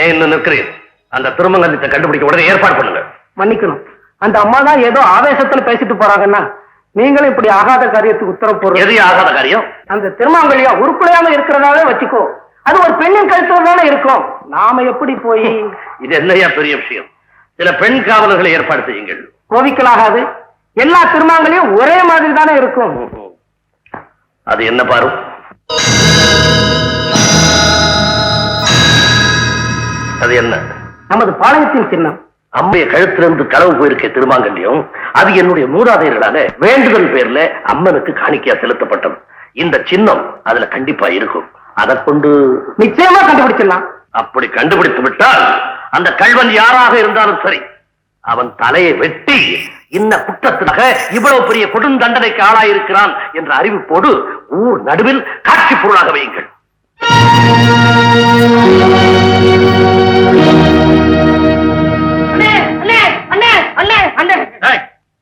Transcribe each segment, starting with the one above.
ஏன் இன்னும் அந்த திருமங்கலத்தை கண்டுபிடிக்க உடனே ஏற்பாடு பண்ணுங்க. மன்னிக்கணும். அந்த அம்மா தான் ஏதோ ஆவேசத்துல பேசிட்டு போறாங்கன்னா நீங்களும் இப்படி ஆகாத காரியத்துக்கு உத்தரவு போடுறது எது ஆகாத காரியம்? அந்த திருமாங்கல்யா உருப்படியாம இருக்கிறதாவே வச்சுக்கோ. அது ஒரு பெண்ணின் கழுத்துல தானே இருக்கும். நாம எப்படி போய் இது என்னையா பெரிய விஷயம்? சில பெண் காவலர்களை ஏற்பாடு செய்யுங்கள். கோவிக்கலாகாது. எல்லா திருமாங்கலையும் ஒரே மாதிரி தானே இருக்கும். அது என்ன பாரு? அது என்ன? நமது பாளையத்தின் சின்னம். அம்மைய கழுத்திலிருந்து களவு போயிருக்க திருமாங்கல்யம் அது என்னுடைய மூதாதையர்களால வேண்டுதல் பேர்ல அம்மனுக்கு காணிக்கையா செலுத்தப்பட்டது. இந்த சின்னம் அதுல கண்டிப்பா இருக்கும். அதை கொண்டு நிச்சயமா கண்டுபிடிச்சிடலாம். அப்படி கண்டுபிடித்து விட்டால் அந்த கள்வன் யாராக இருந்தாலும் சரி அவன் தலையை வெட்டி இன்ன குற்றத்தினாக இவ்வளவு பெரிய கொடுந்தண்டனைக்கு ஆளாயிருக்கிறான் என்ற அறிவிப்போடு ஊர் நடுவில் காட்சி பொருளாக வையுங்கள்.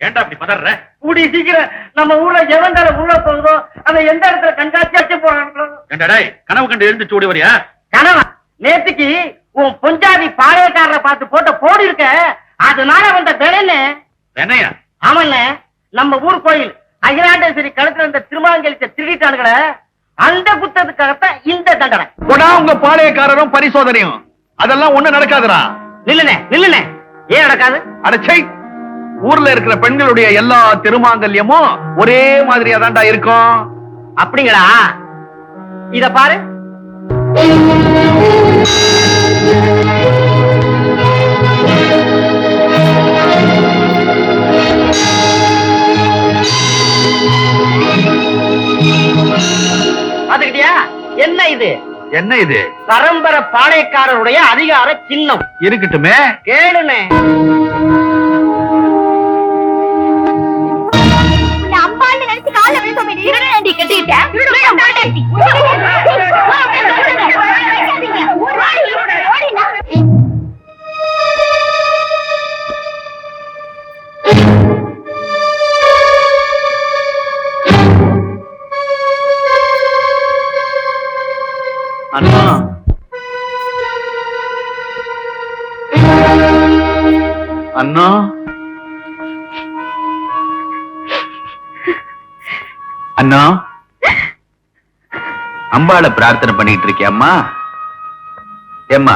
ஏன்டா அப்படி பதற? கூடி சீக்கிரம். நம்ம ஊர்ல எவன் தலை உள்ள போகுதோ அதை எந்த இடத்துல கண்காட்சி வச்சு போறாங்களோ. கனவு கண்டு எழுந்து ஓடி வரியா? கனவா? நேத்துக்கு உன் பொஞ்சாதி பாளையக்காரரை பார்த்து போட்ட போடி இருக்க அதனால வந்த விலைன்னு என்னையா ஆமாண்ணே நம்ம ஊர் கோயில் அகிலாண்டேஸ்வரி கழுத்துல இருந்த திருமாங்கலித்த திருடிட்டானுங்களே அந்த குத்தத்துக்காகத்தான் இந்த தண்டனை. போடா உங்க பாளையக்காரரும் பரிசோதனையும். அதெல்லாம் ஒண்ணு நடக்காதுடா. நில்லுனே நில்லுனே ஏன் நடக்காது? அடச்சை. ஊர்ல இருக்கிற பெண்களுடைய எல்லா திருமாங்கல்யமும் ஒரே மாதிரியா தான்டா இருக்கும். அப்படிங்களா? இத பாரு. பாத்துக்கிட்டியா என்ன இது? என்ன இது? பரம்பரை பாளையக்காரருடைய அதிகார சின்னம். இருக்கட்டுமே. கேளுனே. விழுந்தோமே, நீ அண்ணா? அம்பாளை பிரார்த்தனை பண்ணிட்டு இருக்கியம்மா? ஏம்மா?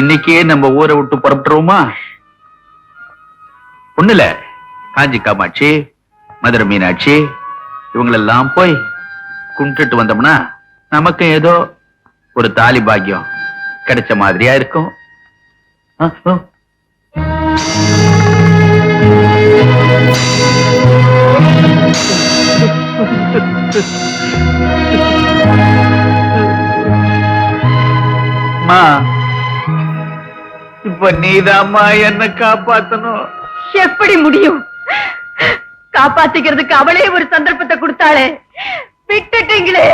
இன்னைக்கே நம்ம ஊரை விட்டு புறப்பட்டுருவோமா? ஒண்ணுல காஞ்சி காமாட்சி மதுரை மீனாட்சி இவங்களெல்லாம் போய் கும்பிட்டுட்டு வந்தோம்னா நமக்கு ஏதோ ஒரு தாலி பாக்கியம் கிடைச்ச மாதிரியா இருக்கும். இப்ப நீதாம்மா என்ன காப்பாத்தணும். எப்படி முடியும்? காப்பாத்திக்கிறதுக்கு அவளே ஒரு சந்தர்ப்பத்தை கொடுத்தாளே. விட்டுட்டீங்களே.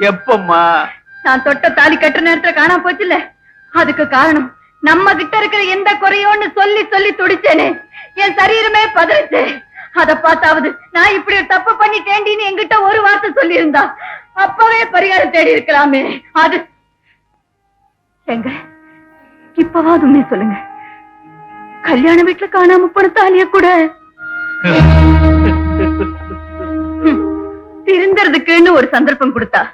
எப்பம்மா? நான் தொட்ட தாலி கட்டுற நேரத்துல காணாம போச்சுல்ல? அதுக்கு காரணம் நம்ம கிட்ட இருக்கிற எந்த குறையோன்னு சொல்லி சொல்லி துடிச்சேனே. என் சரீரமே பதறிச்சு. அத பார்த்தாவது. நான் இப்படி ஒரு தப்பு பண்ணிட்டேண்டின்னு என்கிட்ட ஒரு வார்த்தை சொல்லியிருந்தா அப்பவே பரிகாரம் தேடி இருக்கலாமே. அது. எங்க இப்பவாது உண்மை சொல்லுங்க. கல்யாண வீட்டுல காணாம போன தாலிய கூட. திருந்தறதுக்குன்னு ஒரு சந்தர்ப்பம் கொடுத்தா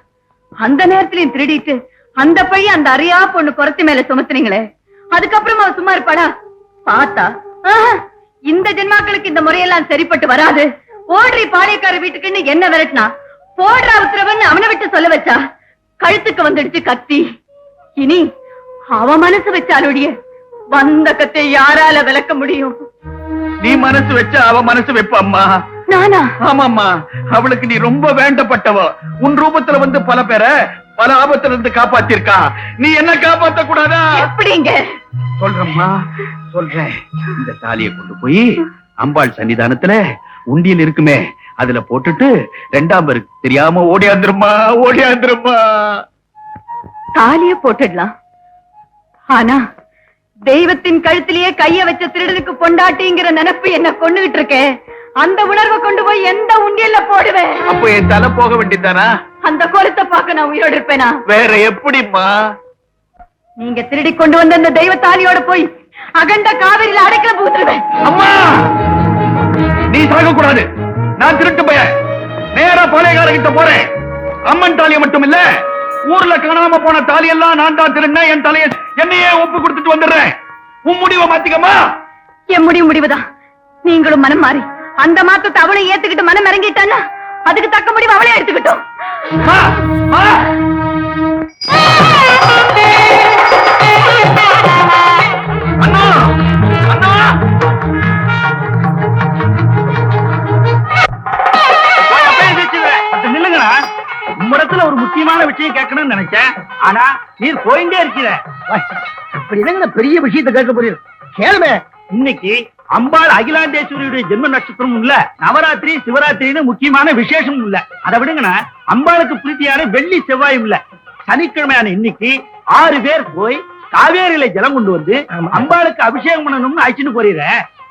அந்த நேரத்திலயும் திருடிட்டு அந்த பையன் அந்த அறியா பொண்ணு குறைச்சி மேல சுமத்துனீங்களே. அதுக்கப்புறம் அவ சும்மா இருப்பாடா பார்த்தா இந்த ஜென்மாக்களுக்கு இந்த முறையெல்லாம் சரிப்பட்டு வராது. ஓடுறி பாளையக்கார வீட்டுக்குன்னு என்ன விரட்டினா? போடுறா உத்தரவன்னு அவனை விட்டு சொல்ல வச்சா? கழுத்துக்கு வந்துடுச்சு கத்தி. இனி அவ மனசு வச்சாலுடைய வந்த கத்தை யாரால விளக்க முடியும்? நீ மனசு வச்ச அவ மனசு வைப்பம்மா நானா? ஆமாம்மா. அவளுக்கு நீ ரொம்ப வேண்டப்பட்டவ. உன் ரூபத்துல வந்து பல பேரை பல ஆபத்துல இருந்து காப்பாத்திருக்கா. நீ என்ன காப்பாத்த கூடாதா எப்படிங்க? சொல்றேம்மா. சொல்றேன். இந்த தாலியை கொண்டு போய் அம்பாள் சன்னிதானத்துல உண்டியல் இருக்குமே அதுல போட்டுட்டு ரெண்டாம் பேருக்கு தெரியாம ஓடியாந்துருமா ஓடியாந்துருமா தாலிய போட்டுடலாம். ஆனா தெய்வத்தின் கழுத்திலேயே கைய வச்ச திருடனுக்கு பொண்டாட்டிங்கிற நினைப்பு என்ன கொண்டுகிட்டு இருக்கே. அந்த உணர்வை கொண்டு போய் எந்த உண்டியல்ல போடுவேன்? அப்போ என் தலை போக வேண்டியதானா அந்த கோலத்தை பார்க்க நான் உயிரோடு இருப்பேனா? வேற எப்படிம்மா? நீங்க திருடி கொண்டு வந்த அந்த தெய்வ தாலியோட போய் அகண்ட காவிரியில அடைக்கல பூத்துருவேன். அம்மா! நீ சாக கூடாது நான் திருட்டு போய. நேரா பாளையக்காரங்கிட்ட போறேன். அம்மன் தாலியை மட்டும் இல்ல ஊர்ல காணாம போன தாலி எல்லாம் நான் தான் திருடின என் தலையை என்னையே ஒப்பு கொடுத்துட்டு வந்துடுறேன். உன் முடிவை மாத்திக்கமா என் முடிவு முடிவுதான். நீங்களும் மனம் மாறி. அந்த மாற்றத்தை அவளை ஏத்துக்கிட்டு மனம் இறங்கிட்டான்னா அதுக்கு தக்க முடிவு அவளே எடுத்துக்கிட்டோம். முக்கியமான விஷயம் கேட்கணும்னு நினைச்சேன். ஆனா நீர் போயிட்டே இருக்கிற. இப்படி என்னங்க பெரிய விஷயத்தை கேட்க போறீங்க கேளுமே. இன்னைக்கு அம்பாள் அகிலாண்டேஸ்வரியுடைய ஜென்ம நட்சத்திரம் இல்ல நவராத்திரி சிவராத்திரின்னு முக்கியமான விசேஷம் இல்ல. அதை விடுங்கண்ணா அம்பாளுக்கு பிரீத்தியான வெள்ளி செவ்வாயும் இல்ல. சனிக்கிழமையான இன்னைக்கு ஆறு பேர் போய் காவேரியில ஜலம் கொண்டு வந்து. அம்பாளுக்கு அபிஷேகம் பண்ணணும்னு அழைச்சிட்டு போறீங்க.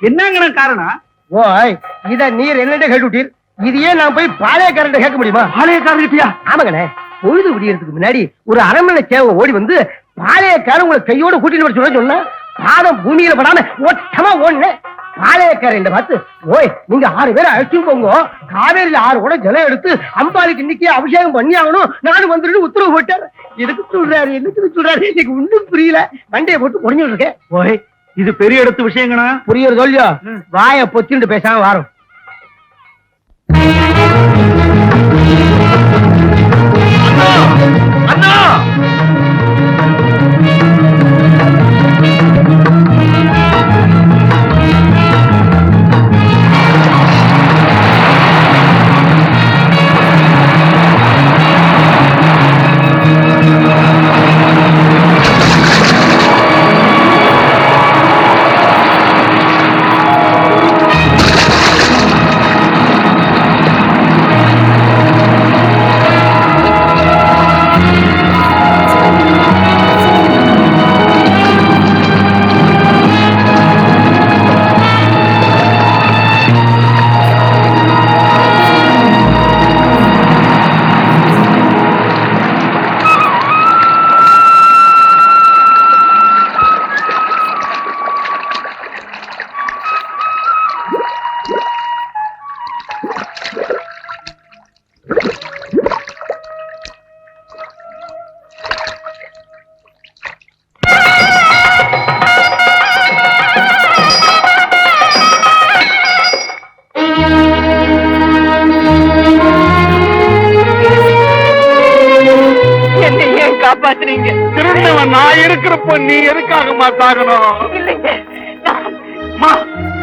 என்னங்கண்ணா காரணம்? ஓய் இத நீர் என்னட்ட கேட்டுட்டீர் இதையே நான் போய் பாளையக்காரன் கேட்க முடியுமா? ஆலயக்காரர்கிட்டயா ஆமாங்கண்ணே. பொழுது விடியறதுக்கு முன்னாடி ஒரு அரண்மனை சேவை ஓடி வந்து பாளையக்காரன் உங்களை கையோட கூட்டிட்டு வர சொல்ல சொன்னா பாதம் பூமியில படாம ஒட்டமா ஓடுன பாளையக்காரன் பார்த்து ஓய் நீங்க ஆறு பேரை அழைச்சு போங்க காவேரியில ஆறு கூட ஜலம் எடுத்து அம்பாளுக்கு இன்னைக்கு அபிஷேகம் பண்ணி ஆகணும். நானும் வந்துட்டு உத்தரவு போட்டார். எதுக்கு சொல்றாரு? எதுக்கு சொல்றாரு? எனக்கு ஒண்ணும் புரியல. மண்டையை போட்டு முடிஞ்சுட்டு இருக்கேன். ஓய் இது பெரிய இடத்து விஷயங்கண்ணா. புரியுறது சொல்லியோ? ம். வாய பொத்திட்டு பேசாம வாரம் అన్నా!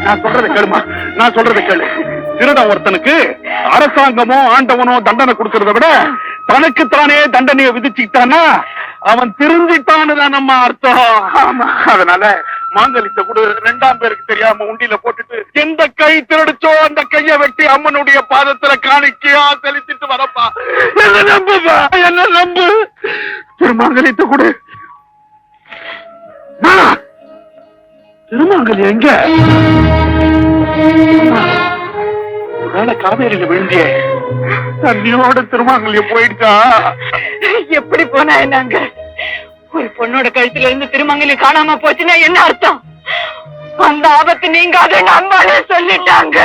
நான் சொல்றத கேளுமா. நான் சொல்றத கேளு. திருடன் ஒருத்தனுக்கு அரசாங்கமோ ஆண்டவனோ தண்டனை கொடுக்கறத விட தனக்கு தானே தண்டனையை விதிச்சுக்கிட்டானா அவன் திருந்திட்டான்னு தான் நம்ம அர்த்தம் அதனால மாங்கலித்த கூட ரெண்டாம் பேருக்கு தெரியாம உண்டியில போட்டுட்டு எந்த கை திருடிச்சோ அந்த கைய வெட்டி அம்மனுடைய பாதத்துல காணிக்கையா செலுத்திட்டு வரப்பா. என்ன நம்புப்பா என்ன நம்பு? திருமாங்கலித்த கூட திருமாங்கலி எங்க? ஒருவேளை காவேரியில விழுந்தியே. தண்ணியோட திருமாங்கல்யம் போயிடுச்சா? எப்படி போனா என்னங்க? ஒரு பொண்ணோட கழுத்துல இருந்து திருமங்கலி காணாம போச்சுன்னா என்ன அர்த்தம்? அந்த ஆபத்து நீங்க அதை நம்பாலே சொல்லிட்டாங்க.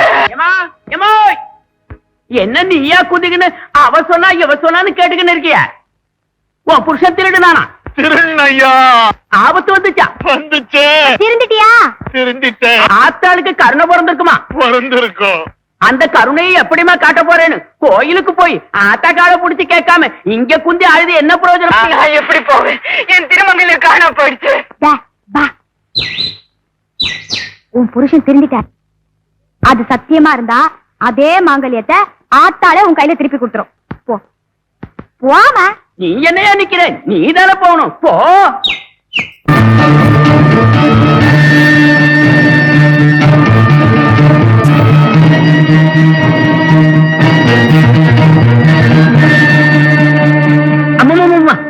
என்ன நீயா குதிக்குன்னு அவ சொன்னா இவ சொன்னான்னு கேட்டுக்கின்னு இருக்கிய? உன் புருஷன் திருடுனானா திருநையா. ஆபத்து வந்துச்சா? வந்துச்சு. திருந்துட்டியா? திருந்திட்டேன் ஆத்தாளுக்கு கருணை பிறந்திருக்குமா பிறந்திருக்கோம் அந்த கருணையை எப்படிமா காட்ட போறேன்னு? கோயிலுக்கு போய் ஆத்தா கால புடிச்சு கேட்காம இங்க குந்தி அழுது என்ன பிரயோஜனம்? நான் எப்படி போவேன்? என் திருமங்கலி காணாம போயிடுச்சு. உன் புருஷன் திருந்திட்டார். அது சத்தியமா இருந்தா அதே மாங்கல்யத்தை ஆத்தாலே உன் கையில திருப்பி கொடுத்துரும். போ. போமா நீ என்னையா நிக்கிற நீ தானே போகணும். போ.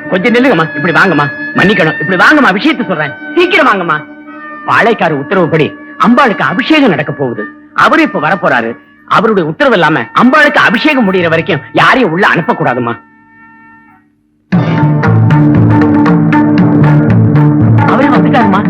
கொஞ்சம் நில்லுங்கம்மா. இப்படி வாங்கம்மா. மன்னிக்கணும். இப்படி வாங்கம்மா. விஷயத்த சொல்றேன். சீக்கிரம் வாங்கம்மா. பாளையக்கார உத்தரவுப்படி அம்பாளுக்கு அபிஷேகம் நடக்க போகுது. அவரு இப்ப வரப்போறாரு. அவருடைய உத்தரவு இல்லாம அம்பாளுக்கு அபிஷேகம் முடியிற வரைக்கும் யாரையும் உள்ள அனுப்பக்கூடாதுமா வந்துட்டாருமா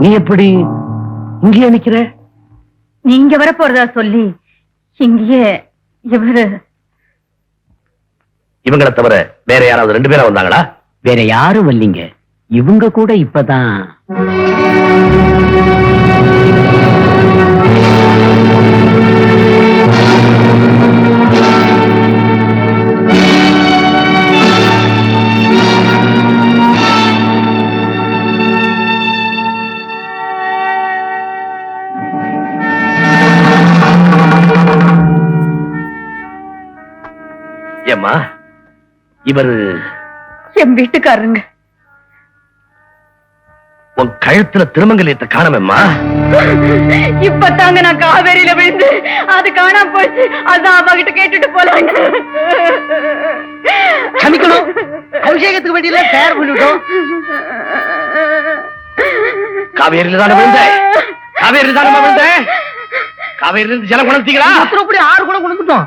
நீ எப்படி இங்கே நிக்கிற? நீங்க வரப்போறதா சொல்லி இங்கேயே இவரு இவங்களை தவிர வேற யாராவது ரெண்டு பேரா வந்தாங்களா? வேற யாரும் வரலீங்க. இவங்க கூட இப்பதான். ஏம்மா? இவரு என் வீட்டுக்காரருங்க. உன் கழுத்துல திருமங்கலியத்தை காணமேம்மா? இப்பதாங்க நான் காவேரியில விழுந்து அது காணாம போச்சு. அதான் அவ கிட்ட கேட்டுட்டு போலாங்க. சமிக்கணும். அபிஷேகத்துக்கு வேண்டியல தயார் பண்ணிவிட்டோம் காவேரியில தானே விழுந்த? காவேரியில தானே விழுந்த? காவேரியில இருந்து ஜலம் குணர்த்தீங்களா அப்படி ஆறு கூட கொடுத்துட்டோம்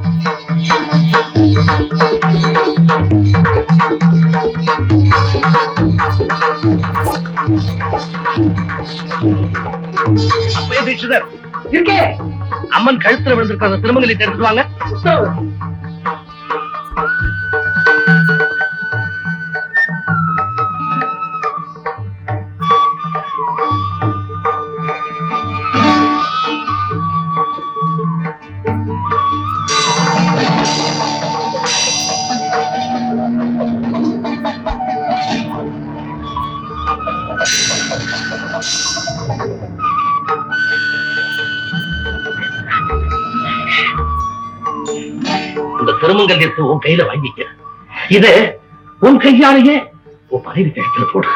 தீட்சிதர் இருக்கே. அம்மன் கழுத்துல விழுந்திருக்கிற அந்த திருமங்கலியத்தை எடுத்துட்டு வாங்க. இந்த திருமங்கல்யத்தை உன் கையில வாங்கிக்க. இது உன் கையாலேயே உன் மனைவி கழுத்துல போடு.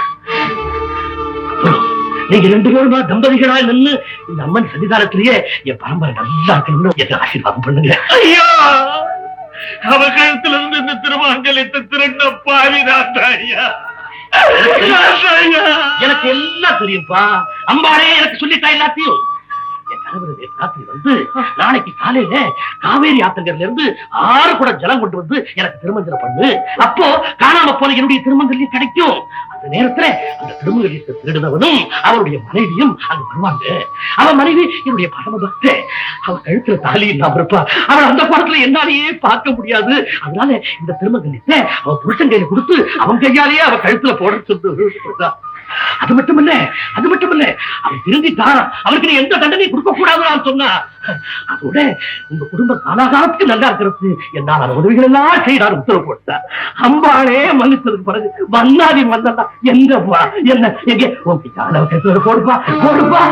நீங்க ரெண்டு பேருமா தம்பதிகளா நின்னு இந்த அம்மன் சன்னிதானத்திலேயே என் பரம்பரை நல்லா இருக்கணும்னு எனக்கு ஆசீர்வாதம் பண்ணுங்க. ஐயா அவ கழுத்துல இருந்து இந்த திருமங்கலத்தை திருண்ண பாவிதான் ஐயா. எனக்கு எல்லாம் தெரியும்பா. அம்பாளே எனக்கு சொல்லிட்டா எல்லாத்தையும். என் கணவர் வந்து நாளைக்கு காலையில காவேரி ஆத்தங்கர்ல இருந்து ஆறு கூட ஜலம் கொண்டு வந்து எனக்கு திருமஞ்சனம் பண்ணு. அப்போ காணாம போன என்னுடைய திருமங்கல்யம் கிடைக்கும். அந்த நேரத்துல அந்த திருமங்கல்யத்தை திருடுனவனும் அவருடைய மனைவியும் அங்க வருவாங்க. அவன் மனைவி என்னுடைய பரம பக்த அவ கழுத்துல தாலி இல்லாம இருப்பா. அவள் அந்த படத்துல என்னாலேயே பார்க்க முடியாது. அதனால இந்த திருமங்கல்யத்தை அவன் புருஷன் கையில கொடுத்து அவன் கையாலேயே அவ கழுத்துல போட சொல்லு. அது மட்டும் இல்ல அது மட்டும் இல்ல அவன் திருந்திட்டாரா அவருக்கு நீ எந்த தண்டனையும் கொடுக்க கூடாதுன்னு சொன்னா. அதோட உங்க குடும்ப காலாகாலத்துக்கு நல்லா இருக்கிறது என்னால் அந்த உதவிகள் எல்லாம் செய்யறாரு உத்தரவு போட்டார். அம்பாளே மன்னிச்சதுக்கு பிறகு மன்னாதி மன்னலாம் எங்கப்பா என்ன எங்க? உன் அளவுக்கு போடுப்பா போடுப்பா.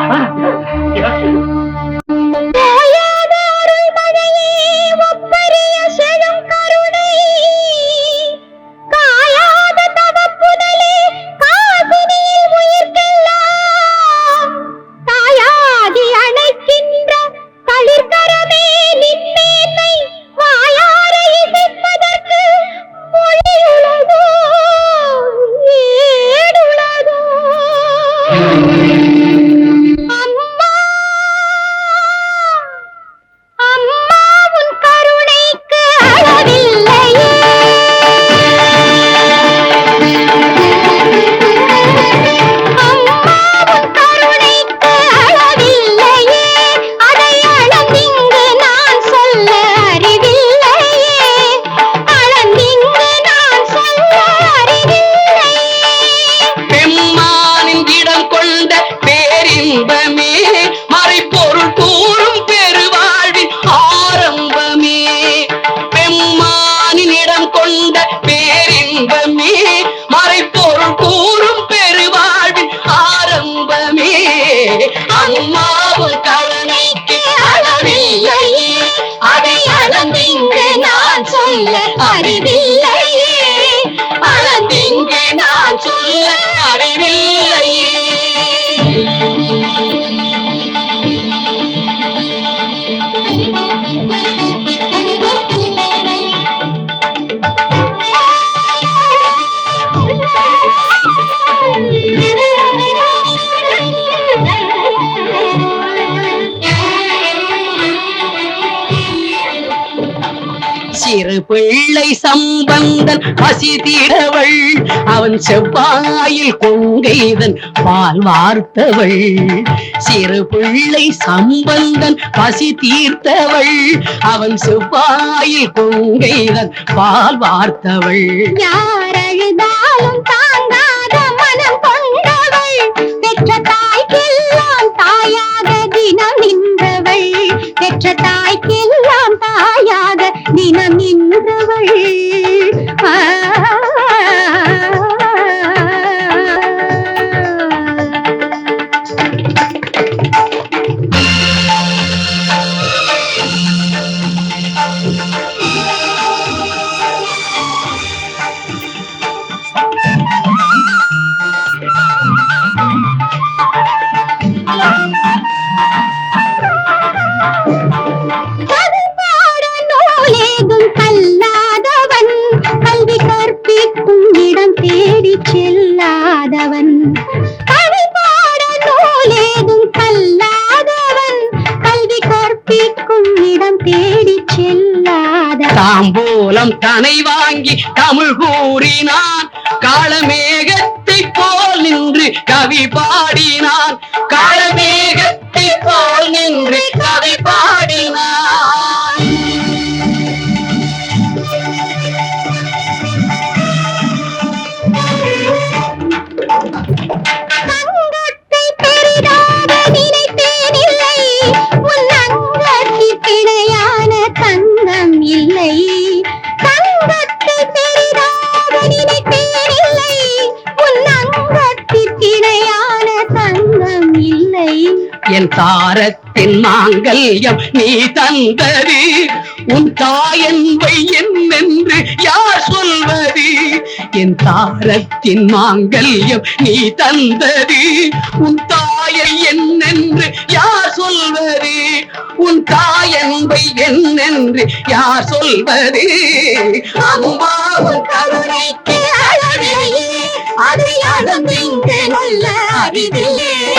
சொல்ல சிறு பிள்ளை சம்பந்தன் பசி தீரவள் அவன் செவ்வாயில் கொங்கைதன் பால் வார்த்தவள் சிறு பிள்ளை சம்பந்தன் பசி தீர்த்தவள் அவன் செவ்வாயில் கொங்கைதன் பால் வார்த்தவள் யார் அழுதாலும் தாங்க தினம் நின்றவள் தாம்பூலம் தனை வாங்கி தமிழ் கூறினான். காலமேகத்தை போல் நின்று கவி பாடினான். காலமேக என் தாரத்தின் மாங்கல்யம் நீ தந்தது. உன் தாயன்பை என்னென்று யார் சொல்வது? என் தாரத்தின் மாங்கல்யம் நீ தந்தது. உன் தாயை என்னென்று யார் சொல்வது? உன் தாயன்பை என்னென்று யார் சொல்வது? அம்மாவும் உன் கருணைக்கு அளவில்லையே அதை அளந்து நல்ல அறிவில்லை